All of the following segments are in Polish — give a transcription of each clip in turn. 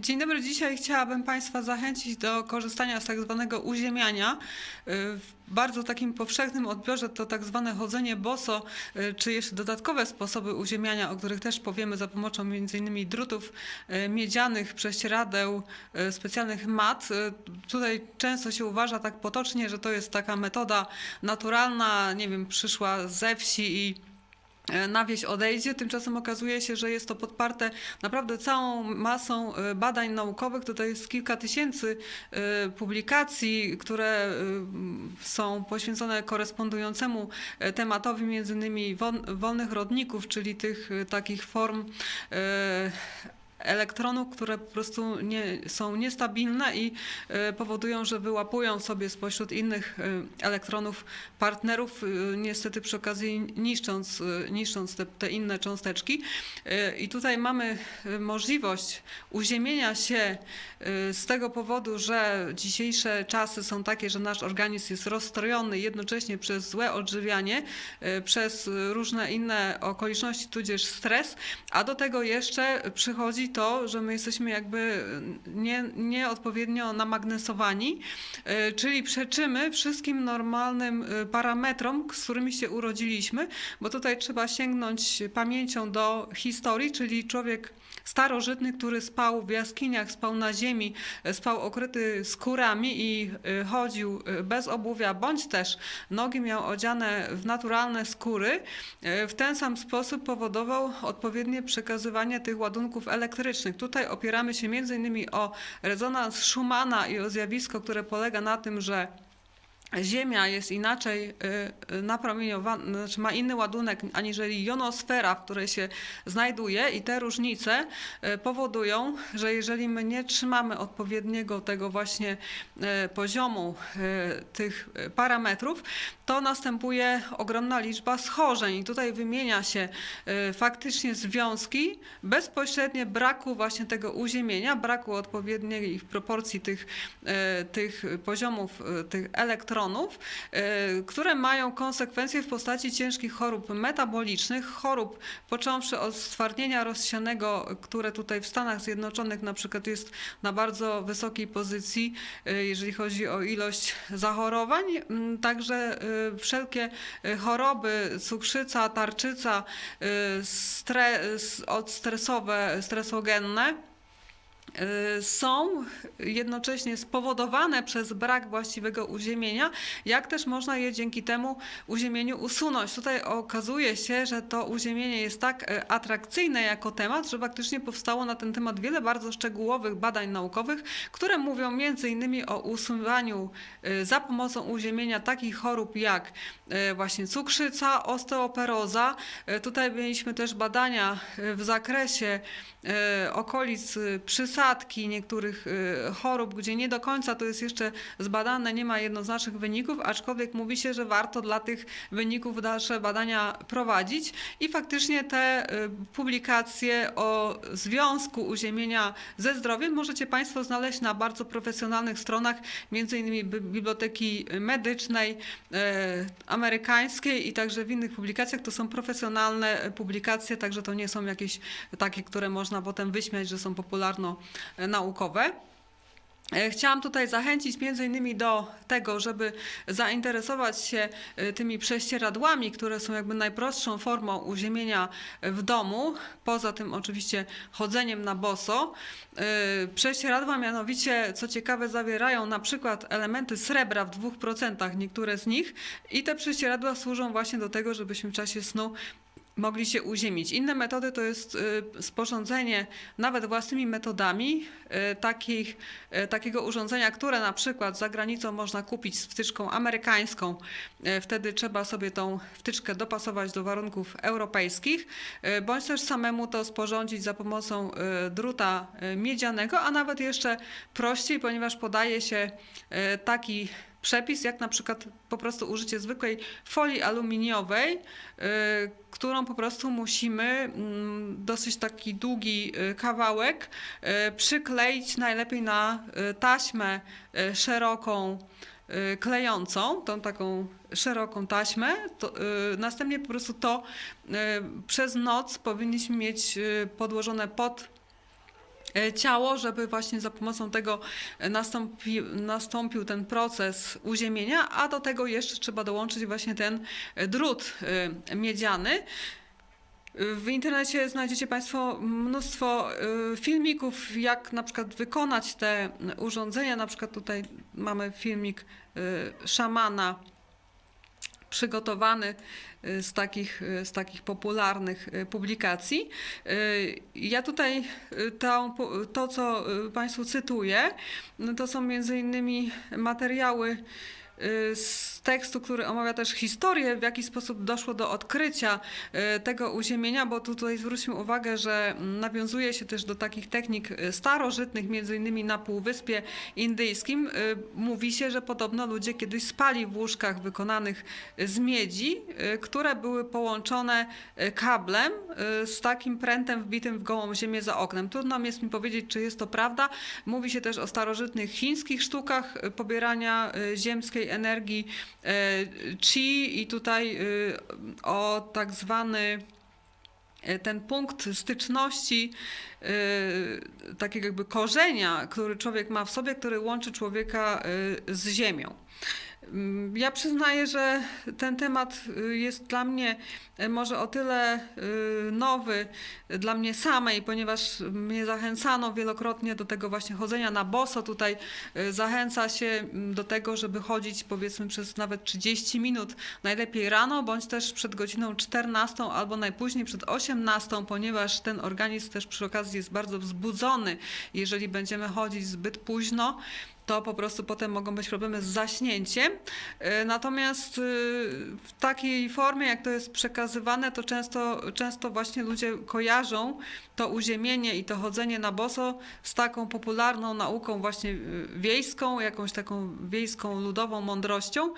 Dzień dobry. Dzisiaj chciałabym Państwa zachęcić do korzystania z tak zwanego uziemiania. Y, W bardzo takim powszechnym odbiorze to tak zwane chodzenie boso, y, czy jeszcze dodatkowe sposoby uziemiania, o których też powiemy za pomocą m.in. drutów y, miedzianych, prześcieradeł, specjalnych mat. Tutaj często się uważa tak potocznie, że to jest taka metoda naturalna, nie wiem, przyszła ze wsi i na wieś odejdzie. Tymczasem okazuje się, że jest to podparte naprawdę całą masą e, badań naukowych. Tutaj jest kilka tysięcy e, publikacji, które e, są poświęcone korespondującemu e, tematowi, między innymi wolnych rodników, czyli tych e, takich form e, elektronów, które po prostu nie, są niestabilne i e, powodują, że wyłapują sobie spośród innych e, elektronów partnerów, e, niestety przy okazji niszcząc, niszcząc te, te inne cząsteczki. I tutaj mamy możliwość uziemienia się z tego powodu, że dzisiejsze czasy są takie, że nasz organizm jest rozstrojony jednocześnie przez złe odżywianie, przez różne inne okoliczności, tudzież stres, a do tego jeszcze przychodzi to, że my jesteśmy jakby nie, nieodpowiednio namagnesowani, e, czyli przeczymy wszystkim normalnym e, parametrom, z którymi się urodziliśmy, bo tutaj trzeba sięgnąć pamięcią do historii, czyli człowiek starożytny, który spał w jaskiniach, spał na ziemi, spał okryty skórami i e, chodził e, bez obuwia, bądź też nogi miał odziane w naturalne skóry, e, w ten sam sposób powodował odpowiednie przekazywanie tych ładunków elektrycznych. Tutaj opieramy się między innymi o rezonans Schumana i o zjawisko, które polega na tym, że Ziemia jest inaczej y, y, napromieniowana, znaczy ma inny ładunek aniżeli jonosfera, w której się znajduje i te różnice y, powodują, że jeżeli my nie trzymamy odpowiedniego tego właśnie poziomu tych parametrów, to następuje ogromna liczba schorzeń. I tutaj wymienia się faktycznie związki bezpośrednie braku właśnie tego uziemienia, braku odpowiedniej proporcji tych, tych poziomów tych elektronów, y, które mają konsekwencje w postaci ciężkich chorób metabolicznych, chorób począwszy od stwardnienia rozsianego, które tutaj w Stanach Zjednoczonych na przykład jest na bardzo wysokiej pozycji, y, jeżeli chodzi o ilość zachorowań, Mm, także y, wszelkie choroby, cukrzyca, tarczyca, y, stre, s- odstresowe, stresogenne, są jednocześnie spowodowane przez brak właściwego uziemienia, jak też można je dzięki temu uziemieniu usunąć. Tutaj okazuje się, że to uziemienie jest tak e, atrakcyjne jako temat, że faktycznie powstało na ten temat wiele bardzo szczegółowych badań naukowych, które mówią innymi o usuwaniu e, za pomocą uziemienia takich chorób jak właśnie cukrzyca, osteoperoza. Tutaj mieliśmy też badania w zakresie okolic e, przysadki niektórych e, chorób, gdzie nie do końca to jest jeszcze zbadane, nie ma jednoznacznych wyników, aczkolwiek mówi się, że warto dla tych wyników dalsze badania prowadzić i faktycznie te e, publikacje o związku uziemienia ze zdrowiem możecie Państwo znaleźć na bardzo profesjonalnych stronach, między innymi Bi- Biblioteki Medycznej e, amerykańskiej i także w innych publikacjach. To są profesjonalne publikacje, także to nie są jakieś takie, które można potem wyśmiać, że są popularno-naukowe. E, Chciałam tutaj zachęcić między innymi do tego, żeby zainteresować się e, tymi prześcieradłami, które są jakby najprostszą formą uziemienia w domu, poza tym oczywiście chodzeniem na boso. E, Prześcieradła mianowicie, co ciekawe, zawierają na przykład elementy srebra w 2%, niektóre z nich i te prześcieradła służą właśnie do tego, żebyśmy w czasie snu mogli się uziemić. Inne metody to jest y, sporządzenie nawet własnymi metodami y, takich, y, takiego urządzenia, które na przykład za granicą można kupić z wtyczką amerykańską. Wtedy trzeba sobie tą wtyczkę dopasować do warunków europejskich, bądź też samemu to sporządzić za pomocą druta miedzianego, a nawet jeszcze prościej, ponieważ podaje się taki przepis, jak na przykład po prostu użycie zwykłej folii aluminiowej, y, którą po prostu musimy mm, dosyć taki długi y, kawałek y, przykleić najlepiej na taśmę szeroką, klejącą, tą taką szeroką taśmę. To, następnie po prostu to przez noc powinniśmy mieć podłożone pod ciało, żeby właśnie za pomocą tego e, nastąpi, nastąpił ten proces uziemienia, a do tego jeszcze trzeba dołączyć właśnie ten e, drut e, miedziany. W internecie znajdziecie Państwo mnóstwo filmików, jak na przykład wykonać te urządzenia. Na przykład tutaj mamy filmik szamana przygotowany y, z takich, y, z takich popularnych y, publikacji. Ja tutaj pu- to, co Państwu cytuję, no to są między innymi materiały z tekstu, który omawia też historię, w jaki sposób doszło do odkrycia y, tego uziemienia, bo tutaj zwróćmy uwagę, że nawiązuje się też do takich technik y, starożytnych, między innymi na Półwyspie Indyjskim. Y, Mówi się, że podobno ludzie kiedyś spali w łóżkach wykonanych z miedzi, które były połączone kablem z takim prętem wbitym w gołą ziemię za oknem. Trudno jest mi powiedzieć, czy jest to prawda. Mówi się też o starożytnych chińskich sztukach pobierania ziemskiej energii chi i tutaj y, o tak zwany y, ten punkt styczności, y, takiego jakby korzenia, który człowiek ma w sobie, który łączy człowieka y, z ziemią. Mm, Ja przyznaję, że ten temat y, jest dla mnie y, może o tyle y, nowy dla mnie samej, ponieważ mnie zachęcano wielokrotnie do tego właśnie chodzenia na boso. Tutaj zachęca się mm, do tego, żeby chodzić powiedzmy przez nawet 30 minut, najlepiej rano, bądź też przed godziną 14 albo najpóźniej przed 18, ponieważ ten organizm też przy okazji jest bardzo wzbudzony. Jeżeli będziemy chodzić zbyt późno, to po prostu potem mogą być problemy z zaśnięciem. E, Natomiast y, w takiej formie, jak to jest przekazywane, to często, często właśnie ludzie kojarzą to uziemienie i to chodzenie na boso z taką popularną nauką właśnie y, wiejską, jakąś taką wiejską ludową mądrością.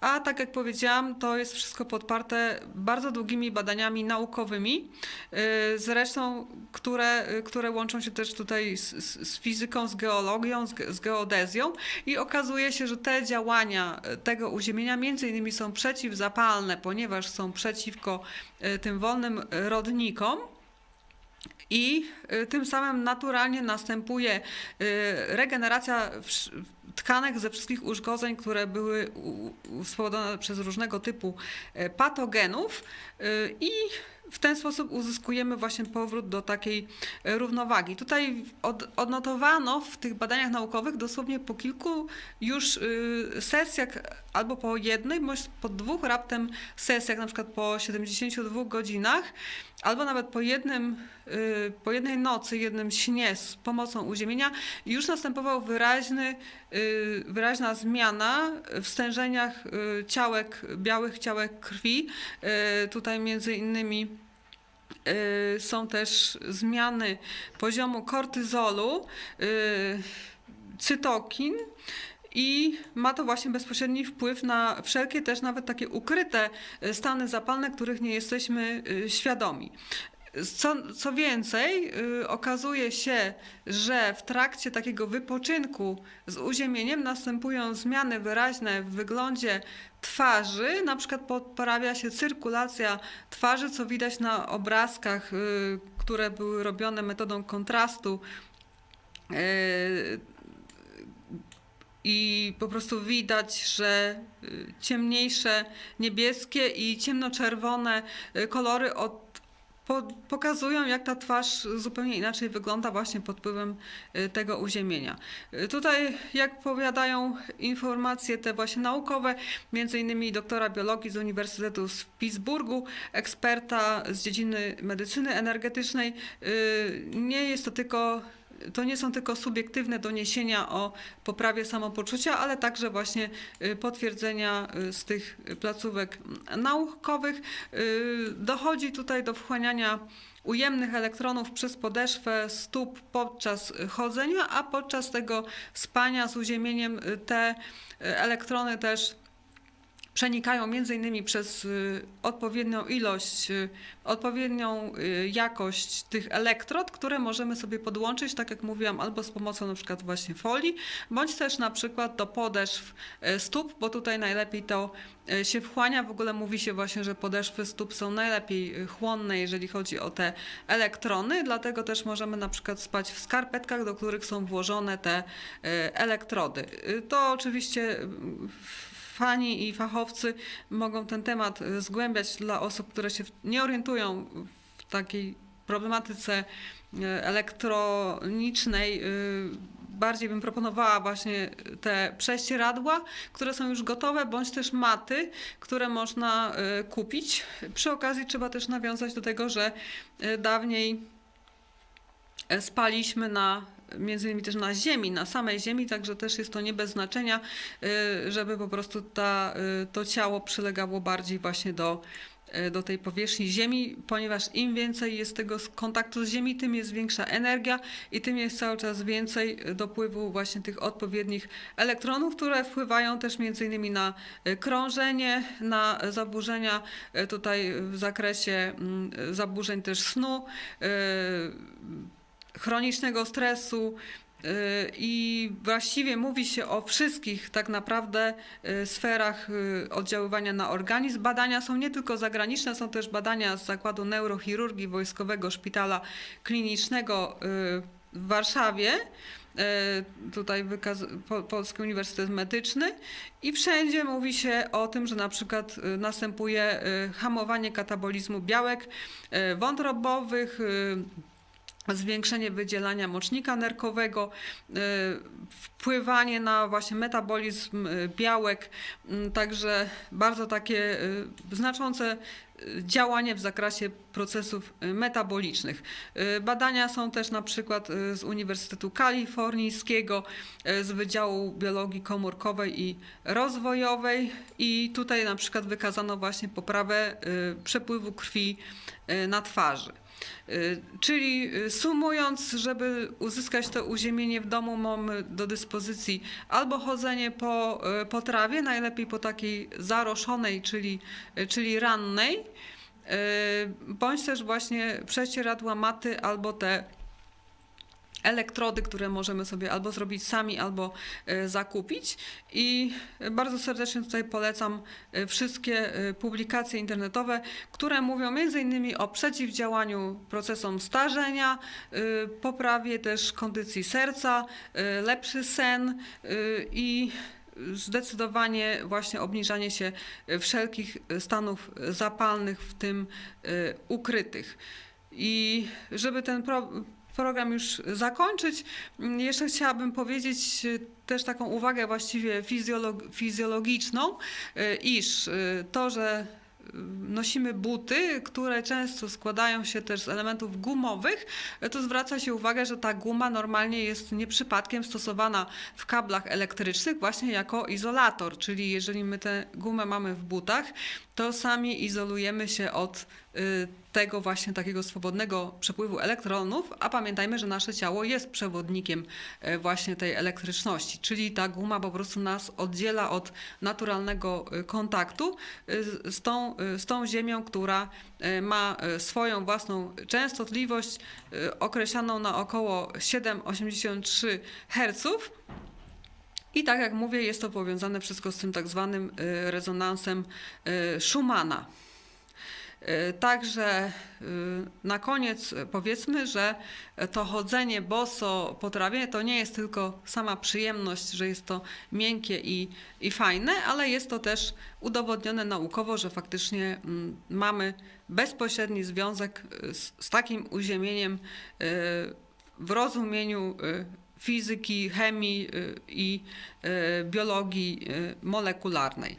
A tak jak powiedziałam, to jest wszystko podparte bardzo długimi badaniami naukowymi, y, zresztą, które, y, które łączą się też tutaj z, z, fizyką, z geologią, z, z geodezją i okazuje się, że te działania y, tego uziemienia między innymi są przeciwzapalne, ponieważ są przeciwko tym wolnym rodnikom. I tym samym naturalnie następuje regeneracja tkanek ze wszystkich uszkodzeń, które były spowodowane przez różnego typu e, patogenów y, i w ten sposób uzyskujemy właśnie powrót do takiej e, równowagi. Tutaj od, odnotowano w tych badaniach naukowych dosłownie po kilku już y, sesjach, albo po jednej, bądź po dwóch raptem sesjach, na przykład po 72 godzinach, albo nawet po jednym, po jednej nocy, jednym śnie z pomocą uziemienia, już następował wyraźny, y, wyraźna zmiana w stężeniach y, ciałek, białych ciałek krwi. Y, Tutaj między innymi y, są też zmiany poziomu kortyzolu, y, cytokin. I ma to właśnie bezpośredni wpływ na wszelkie też nawet takie ukryte y, stany zapalne, których nie jesteśmy y, świadomi. Co, co więcej, y, okazuje się, że w trakcie takiego wypoczynku z uziemieniem następują zmiany wyraźne w wyglądzie twarzy, na przykład poprawia się cyrkulacja twarzy, co widać na obrazkach, y, które były robione metodą kontrastu. Y, I po prostu widać, że y, ciemniejsze niebieskie i ciemnoczerwone y, kolory od, po, pokazują, jak ta twarz zupełnie inaczej wygląda właśnie pod wpływem y, tego uziemienia. Y, Tutaj, jak powiadają informacje te właśnie naukowe, między innymi doktora biologii z Uniwersytetu w Pittsburghu, eksperta z dziedziny medycyny energetycznej, y, nie jest to tylko to nie są tylko subiektywne doniesienia o poprawie samopoczucia, ale także właśnie y, potwierdzenia y, z tych placówek naukowych. Y, Dochodzi tutaj do wchłaniania ujemnych elektronów przez podeszwę stóp podczas chodzenia, a podczas tego spania z uziemieniem te elektrony też przenikają między innymi przez y, odpowiednią ilość, y, odpowiednią y, jakość tych elektrod, które możemy sobie podłączyć, tak jak mówiłam, albo z pomocą na przykład właśnie folii, bądź też na przykład do podeszw stóp, bo tutaj najlepiej to się wchłania. W ogóle mówi się właśnie, że podeszwy stóp są najlepiej chłonne, jeżeli chodzi o te elektrony, dlatego też możemy na przykład spać w skarpetkach, do których są włożone te elektrody. To oczywiście fani i fachowcy mogą ten temat y, zgłębiać dla osób, które się nie orientują w takiej problematyce y, elektronicznej. y, Bardziej bym proponowała właśnie te prześcieradła, które są już gotowe, bądź też maty, które można kupić. Przy okazji trzeba też nawiązać do tego, że dawniej spaliśmy na między innymi też na ziemi, na samej ziemi, także też jest to nie bez znaczenia, y, żeby po prostu ta, y, to ciało przylegało bardziej właśnie do, y, do tej powierzchni ziemi, ponieważ im więcej jest tego kontaktu z ziemi, tym jest większa energia i tym jest cały czas więcej dopływu właśnie tych odpowiednich elektronów, które wpływają też między innymi na krążenie, na zaburzenia tutaj w zakresie mm, zaburzeń też snu, chronicznego stresu y, i właściwie mówi się o wszystkich tak naprawdę y, sferach y, oddziaływania na organizm. Badania są nie tylko zagraniczne, są też badania z Zakładu Neurochirurgii Wojskowego Szpitala Klinicznego w Warszawie. Tutaj Polski Uniwersytet Medyczny i wszędzie mówi się o tym, że na przykład następuje hamowanie katabolizmu białek wątrobowych, zwiększenie wydzielania mocznika nerkowego, y, wpływanie na właśnie metabolizm y, białek, mm, także bardzo takie y, znaczące działanie w zakresie procesów metabolicznych. Badania są też na przykład z Uniwersytetu Kalifornijskiego, z Wydziału Biologii Komórkowej i Rozwojowej i tutaj na przykład wykazano właśnie poprawę przepływu krwi na twarzy. Y, Czyli y, sumując, żeby uzyskać to uziemienie w domu, mamy do dyspozycji albo chodzenie po, y, po trawie, najlepiej po takiej zaroszonej, czyli, czyli rannej, bądź też właśnie prześcieradła maty albo te elektrody, które możemy sobie albo zrobić sami, albo e, zakupić. I bardzo serdecznie tutaj polecam e, wszystkie e, publikacje internetowe, które mówią m.in. o przeciwdziałaniu procesom starzenia, e, poprawie też kondycji serca, e, lepszy sen e, i zdecydowanie właśnie obniżanie się wszelkich stanów zapalnych, w tym e, ukrytych. I żeby ten program już zakończyć, mm, jeszcze chciałabym powiedzieć y, też taką uwagę właściwie fizjolog, fizjologiczną, y, iż y, to, że nosimy buty, które często składają się też z elementów gumowych, to zwraca się uwagę, że ta guma normalnie jest nie przypadkiem stosowana w kablach elektrycznych właśnie jako izolator, czyli jeżeli my tę gumę mamy w butach, to sami izolujemy się od tego właśnie takiego swobodnego przepływu elektronów, a pamiętajmy, że nasze ciało jest przewodnikiem y, właśnie tej elektryczności, czyli ta guma po prostu nas oddziela od naturalnego y, kontaktu y, z- tą, z tą ziemią, która ma swoją własną częstotliwość określaną na około 7,83 Hz. I tak jak mówię, jest to powiązane wszystko z tym tak zwanym rezonansem Schumana. Y, Także y, na koniec powiedzmy, że to chodzenie boso po trawie to nie jest tylko sama przyjemność, że jest to miękkie i, i fajne, ale jest to też udowodnione naukowo, że faktycznie mm, mamy bezpośredni związek y, z, z takim uziemieniem w rozumieniu fizyki, chemii i biologii molekularnej.